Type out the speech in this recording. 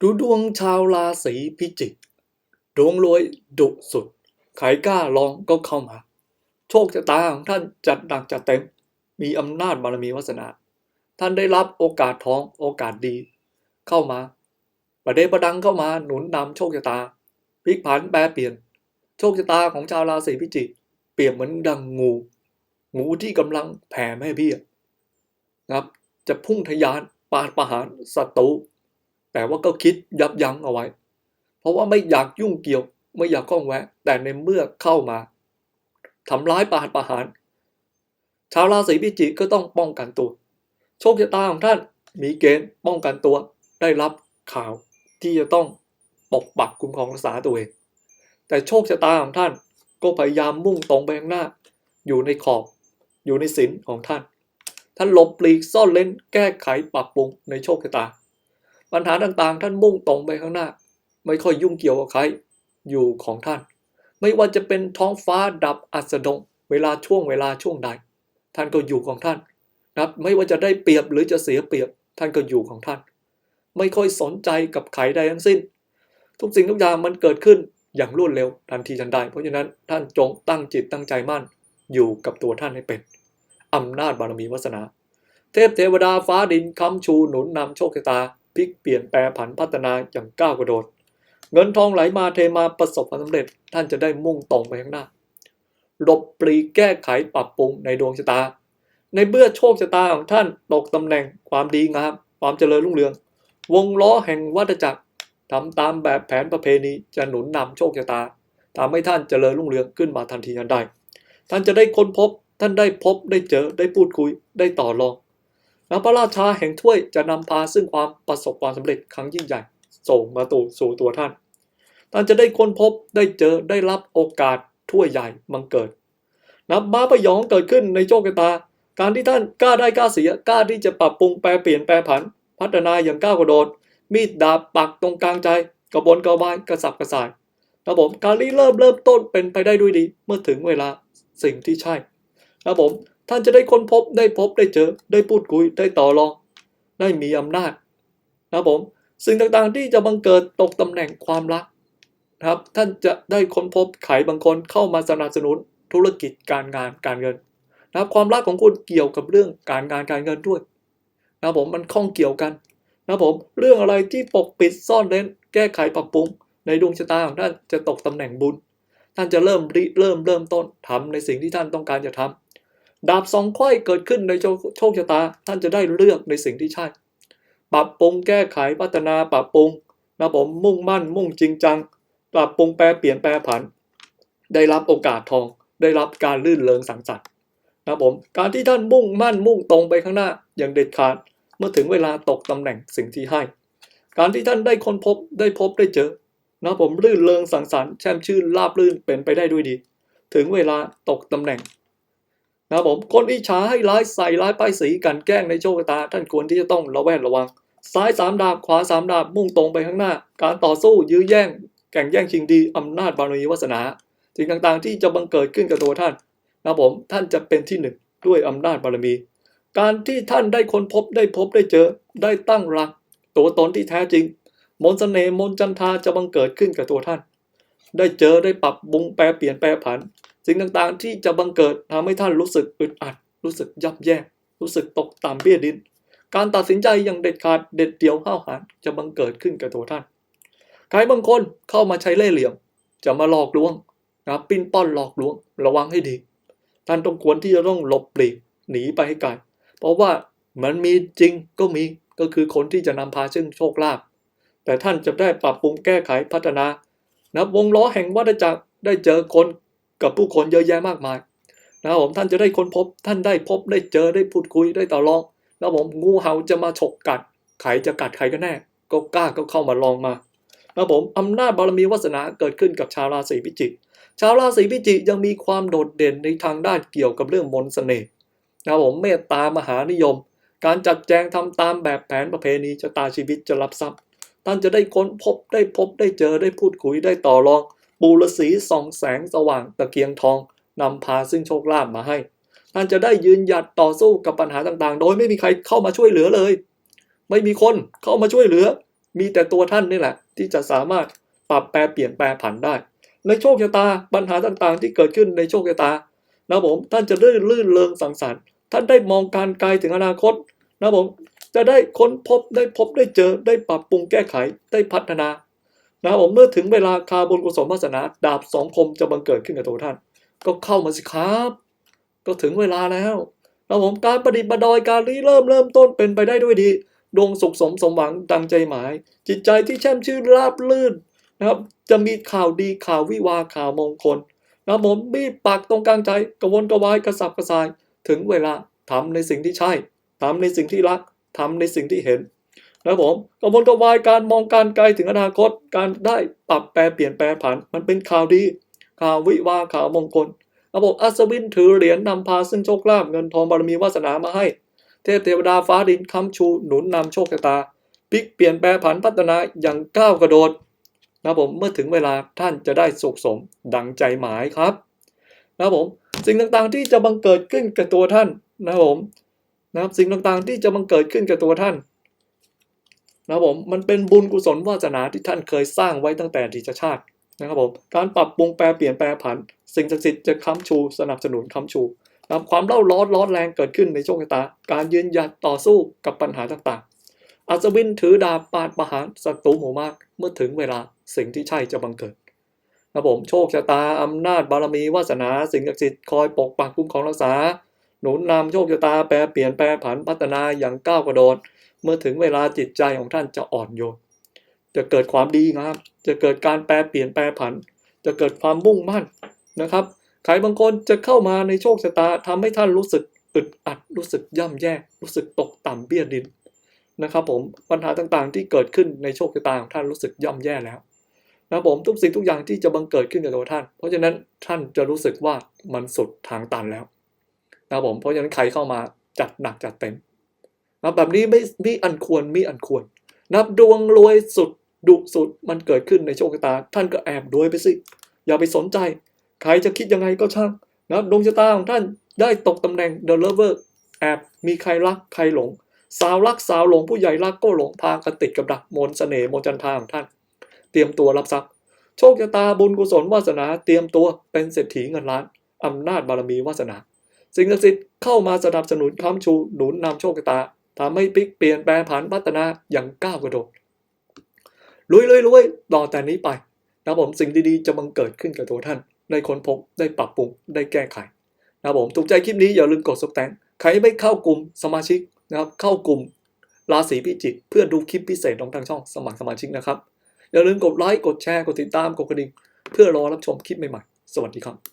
ดูดวงชาวราศีพิจิก ดวงรวยดุสุด ใครกล้าลองก็เข้ามา โชคชะตาของท่านจัดหนักจัดเต็ม มีอำนาจบารมีวาสนา ท่านได้รับโอกาสทองโอกาสดี เข้ามา ประเดประดังเข้ามาหนุนนำโชคชะตาพลิกผันแปรเปลี่ยน โชคชะตาของชาวราศีพิจิก เปรียบเหมือนดังงู งูที่กำลังแผ่แม่เบี้ยนะครับ จะพุ่งทะยานปาดประหารศัตรู แต่ว่าก็คิดยับยั้งเอาไว้ เพราะว่าไม่อยากยุ่งเกี่ยว ไม่อยากข้องแวะ แต่ในเมื่อเข้ามาทำร้ายประหาดประหาร ชาวราศีพิจิกก็ต้องป้องกันตัว โชคชะตาของท่านมีเกณฑ์ป้องกันตัว ได้รับข่าวที่จะต้องปกปักคุ้มครองรักษาตัวเอง แต่โชคชะตาของท่านก็พยายามมุ่งตรงไปข้างหน้า อยู่ในขอบ อยู่ในศีลของท่าน ท่านหลบปลีกซ่อนเล้นแก้ไขปรับปรุงในโชคชะตา ปัญหาต่างๆ ท่านมุ่งตรงไปข้างหน้า ไม่ค่อยยุ่งเกี่ยวกับใครอยู่ของท่าน ไม่ว่าจะเป็นท้องฟ้าดับอัสดง เวลาช่วงเวลาช่วงใด ท่านก็อยู่ของท่านนะไม่ว่าจะได้เปรียบหรือจะเสียเปรียบ ท่านก็อยู่ของท่าน ไม่ค่อยสนใจกับใครใดทั้งสิ้น ทุกสิ่งทุกอย่างมันเกิดขึ้นอย่างรวดเร็วทันทีทันใด เพราะฉะนั้นท่านจงตั้งจิตตั้งใจมั่น อยู่กับตัวท่านให้เป็นอำนาจบารมีวาสนา เทพเทวดาฟ้าดินคำชูหนุนนำโชคชะตา พลิกเปลี่ยนแปลผันพัฒนาอย่างก้าวกระโดด เงินทองไหลมาเทมาประสบความสำเร็จ ท่านจะได้มุ่งตรงไปข้างหน้าหลบปลีแก้ไขปรับปรุงในดวงชะตา ในเมื่อโชคชะตาของท่านตกตำแหน่งความดีงามความเจริญรุ่งเรือง วงล้อแห่งวัฏจักรทำตามแบบแผนประเพณีจะหนุนนำโชคชะตาทำให้ท่านเจริญรุ่งเรืองขึ้นมาทันทีทันใด ท่านจะได้ค้นพบ ท่านได้พบได้เจอได้พูดคุยได้ต่อรอง แล้วพระราชาแห่งถ้วยจะนำพาซึ่งความประสบความสำเร็จครั้งยิ่งใหญ่ ส่งมาตู่สู่ตัวท่าน ท่านจะได้ค้นพบได้เจอได้รับโอกาสถ้วยใหญ่บังเกิด นับม้าประยองเกิดขึ้นในโชคชะตา การที่ท่านกล้าได้กล้าเสียกล้าที่จะปรับปรุงแปลเปลี่ยนแปลผัน พัฒนาอย่างก้าวกระโดด มีดดาบปักตรงกลางใจ กระบวนกระบายกระสับกระส่ายนะผมการรีเริ่มเริ่มต้นเป็นไปได้ด้วยดี เมื่อถึงเวลาสิ่งที่ใช่นะผม ท่านจะได้ค้นพบได้พบได้เจอ ได้พูดคุยได้ต่อรอง ได้มีอำนาจนะผมสิ่งต่างๆที่จะบังเกิดตกตำแหน่งความรักนะครับ ท่านจะได้ค้นพบไขบางคนเข้ามาสนับสนุนธุรกิจการงานการเงินนะครับความรักของคุณเกี่ยวกับเรื่องการงานการเงินด้วยนะผมมันข้องเกี่ยวกันนะผมเรื่องอะไรที่ปกปิดซ่อนเร้นแก้ไขปรับปรุง ในดวงชะตาของท่านจะตกตำแหน่งบุญ ท่านจะเริ่มริเริ่มเริ่มต้นทำในสิ่งที่ท่านต้องการจะทำ ดาบสองไขว้เกิดขึ้นในโชคชะตา ท่านจะได้เลือกในสิ่งที่ใช่ ปรับปรุงแก้ไขพัฒนาปรับปรุงนะผมมุ่งมั่น มุ่งจริงจัง ปรับปรุงแปรเปลี่ยนแปรผัน ได้รับโอกาสทอง ได้รับการลื่นเลงสังสรรค์นะผมการที่ท่านมุ่งมั่นมุ่งตรงไปข้างหน้าอย่างเด็ดขาด เมื่อถึงเวลาตกตำแหน่งสิ่งที่ให้ การที่ท่านได้ค้นพบได้พบได้เจอนะผมลื่นเลงสังสรรค์แช่มชื่นราบลื่นเป็นไปได้ด้วยดี ถึงเวลาตกตำแหน่ง นะผมคนอิจฉาให้ร้ายใส่ร้ายป้ายสีกันแกล้งในโชคชะตา ท่านควรที่จะต้องระแวดระวัง ซ้ายสามดาบขวาสามดาบมุ่งตรงไปข้างหน้า การต่อสู้ยื้อแย่งแข่งแย่งชิงดีอำนาจบารมีวาสนาสิ่งต่างๆ ที่จะบังเกิดขึ้นกับตัวท่านนะผมท่านจะเป็นที่หนึ่งด้วยอำนาจบารมี การที่ท่านได้ค้นพบได้พบได้เจอได้ตั้งหลักตัวตนที่แท้จริง มนต์เสน่ห์มนจันทาจะบังเกิดขึ้นกับตัวท่าน ได้เจอได้ปรับปรุงแปรเปลี่ยนแปรผัน สิ่งต่างๆที่จะบังเกิดทำให้ท่านรู้สึกอึดอัด รู้สึกยับแย่รู้สึกตกต่ำเบี้ยดิน การตัดสินใจอย่างเด็ดขาดเด็ดเดี่ยวห้าวหาญจะบังเกิดขึ้นกับตัวท่านใครบางคนเข้ามาใช้เล่ห์เหลี่ยม จะมาหลอกลวงนะปิ้นป้อนหลอกลวง ระวังให้ดี ท่านต้องควรที่จะต้องหลบปลีกหนีไปให้ไกลเพราะว่ามันมีจริงก็มีก็คือคนที่จะนำพาซึ่งโชคลาภแต่ท่านจะได้ปรับปรุงแก้ไขพัฒนานะวงล้อแห่งวัฏจักรได้เจอคน กับผู้คนเยอะแยะมากมายนะครับผมท่านจะได้ค้นพบ ท่านได้พบได้เจอได้พูดคุยได้ต่อรองแล้วผมงูเห่าจะมาฉกกัดใครจะกัดใครก็แน่ ก็กล้าก็เข้ามาลองมาแล้วผมอำนาจบารมีวาสนาเกิดขึ้นกับชาวราศีพิจิก ชาวราศีพิจิกยังมีความโดดเด่นในทางด้านเกี่ยวกับเรื่องมนต์เสน่ห์นะครับผมเมตตามหานิยม การจัดแจงทำตามแบบแผนประเพณีชะตาชีวิตจะรับทรัพย์ ท่านจะได้ค้นพบได้พบได้เจอได้พูดคุยได้ต่อรอง ปูรสีส่องแสงสว่างตะเกียงทองนำพาซึ่งโชคลาภมาให้ ท่านจะได้ยืนหยัดต่อสู้กับปัญหาต่างๆ โดยไม่มีใครเข้ามาช่วยเหลือเลย ไม่มีคนเข้ามาช่วยเหลือ มีแต่ตัวท่านนี่แหละ ที่จะสามารถปรับแปรเปลี่ยนแปรผันได้ ในโชคชะตาปัญหาต่างๆ ที่เกิดขึ้นในโชคชะตานะผมท่านจะลื่นลื่นเริงสังสรรค์ท่านได้มองการไกลถึงอนาคตนะผมจะได้ค้นพบได้พบได้เจอได้ปรับปรุงแก้ไขได้พัฒนา นะผมเมื่อถึงเวลาคาบุญกุศลวาสนา ดาบสองคมจะบังเกิดขึ้นกับตัวท่าน ก็เข้ามาสิครับ ก็ถึงเวลาแล้วนะผมการประดิษฐ์ประดอยการรีเริ่มเริ่มต้นเป็นไปได้ด้วยดีดวงสุขสมสมหวังดังใจหมาย จิตใจที่แช่มชื่นราบลื่นนะครับ จะมีข่าวดีข่าววิวาข่าวมงคลนะครับผมมีปากตรงกลางใจกระวนกระวายกระสับกระส่าย ถึงเวลาทำในสิ่งที่ใช่ทำในสิ่งที่รักทำในสิ่งที่เห็น นะครับผมกระวนกระวายการมองการไกลถึงอนาคต การได้ปรับแปรเปลี่ยนแปรผัน มันเป็นข่าวดี ข่าววิวาข่าวมงคลระบบอัศวินถือเหรียญนำพาซึ่งโชคลาภเงินทองบารมีวาสนามาให้ เทพเทวดาฟ้าดินค้ำชูหนุนนำโชคชะตาพลิกเปลี่ยนแปรผันพัฒนาอย่างก้าวกระโดดนะครับผมเมื่อถึงเวลาท่านจะได้สุขสมดังใจหมายครับนะครับผมสิ่งต่างๆที่จะบังเกิดขึ้นกับตัวท่านนะครับผมนะครับสิ่งต่างๆที่จะบังเกิดขึ้นกับตัวท่าน นะครับผมมันเป็นบุญกุศลวาสนาที่ท่านเคยสร้างไว้ตั้งแต่ดีตชาตินะครับผมการปรับปรุงแปรเปลี่ยนแปรผัน สิ่งศักดิ์สิทธิ์จะค้ำชู สนับสนุนค้ำชูนำความเล่าร้อนร้อนแรงเกิดขึ้นในโชคชะตา การยืนหยัดต่อสู้กับปัญหาต่างๆ อัศวินถือดาบปาดประหารศัตรูหมู่มาก เมื่อถึงเวลาสิ่งที่ใช่จะบังเกิดนะผมโชคชะตาอำนาจบารมีวาสนา สิ่งศักดิ์สิทธิ์คอยปกปักคุ้มครองรักษา หนุนนำโชคชะตาแปรเปลี่ยนแปรผันพัฒนาอย่างก้าวกระโดด เมื่อถึงเวลาจิตใจของท่านจะอ่อนโยน จะเกิดความดีงาม จะเกิดการแปรเปลี่ยนแปรผัน จะเกิดความมุ่งมั่นนะครับ ใครบางคนจะเข้ามาในโชคชะตาทำให้ท่านรู้สึกอึดอัด รู้สึกย่ำแย่ รู้สึกตกต่ำเบี้ยดินนะครับผม ปัญหาต่างๆ ที่เกิดขึ้นในโชคชะตาของท่านรู้สึกย่ำแย่แล้วนะผมทุกสิ่งทุกอย่างที่จะบังเกิดขึ้นกับตัวท่าน เพราะฉะนั้นท่านจะรู้สึกว่ามันสุดทางตันแล้วนะผม เพราะฉะนั้นใครเข้ามาจัดหนักจัดเต็ม นะแบบนี้ไม่มีอันควรมีอันควร นับดวงรวยสุดดุสุดมันเกิดขึ้นในโชคชะตา ท่านก็แอบรวยไปสิ อย่าไปสนใจ ใครจะคิดยังไงก็ช่างนะดวงชะตาของท่านได้ตกตำแหน่ง The Lover แอบมีใครรักใครหลง สาวรักสาวหลงผู้ใหญ่รักก็หลงพากันติดกับดักมนต์เสน่ห์มนต์จันทาของท่าน เตรียมตัวรับทรัพย์ โชคชะตาบุญกุศลวาสนา เตรียมตัวเป็นเศรษฐีเงินล้านอำนาจบารมีวาสนา สิ่งศักดิ์สิทธิ์เข้ามาสนับสนุนค้ำชูหนุนนำโชคชะตา ทำให้พลิกเปลี่ยนแปลงผันพัฒนาอย่างก้าวกระโดดลุยลุยลุยต่อแต่นี้ไปนะผมสิ่งดีๆจะบังเกิดขึ้นกับตัวท่าน ได้ค้นพบได้ปรับปรุงได้แก้ไขนะผมถูกใจคลิปนี้อย่าลืมกดซับแตงใครไม่เข้ากลุ่มสมาชิกนะครับเข้ากลุ่มราศีพิจิกเพื่อดูคลิปพิเศษของทางช่องสมัครสมาชิกนะครับอย่าลืมกดไลค์กดแชร์กดติดตามกดกระดิ่งเพื่อรอรับชมคลิปใหม่ๆ สวัสดีครับ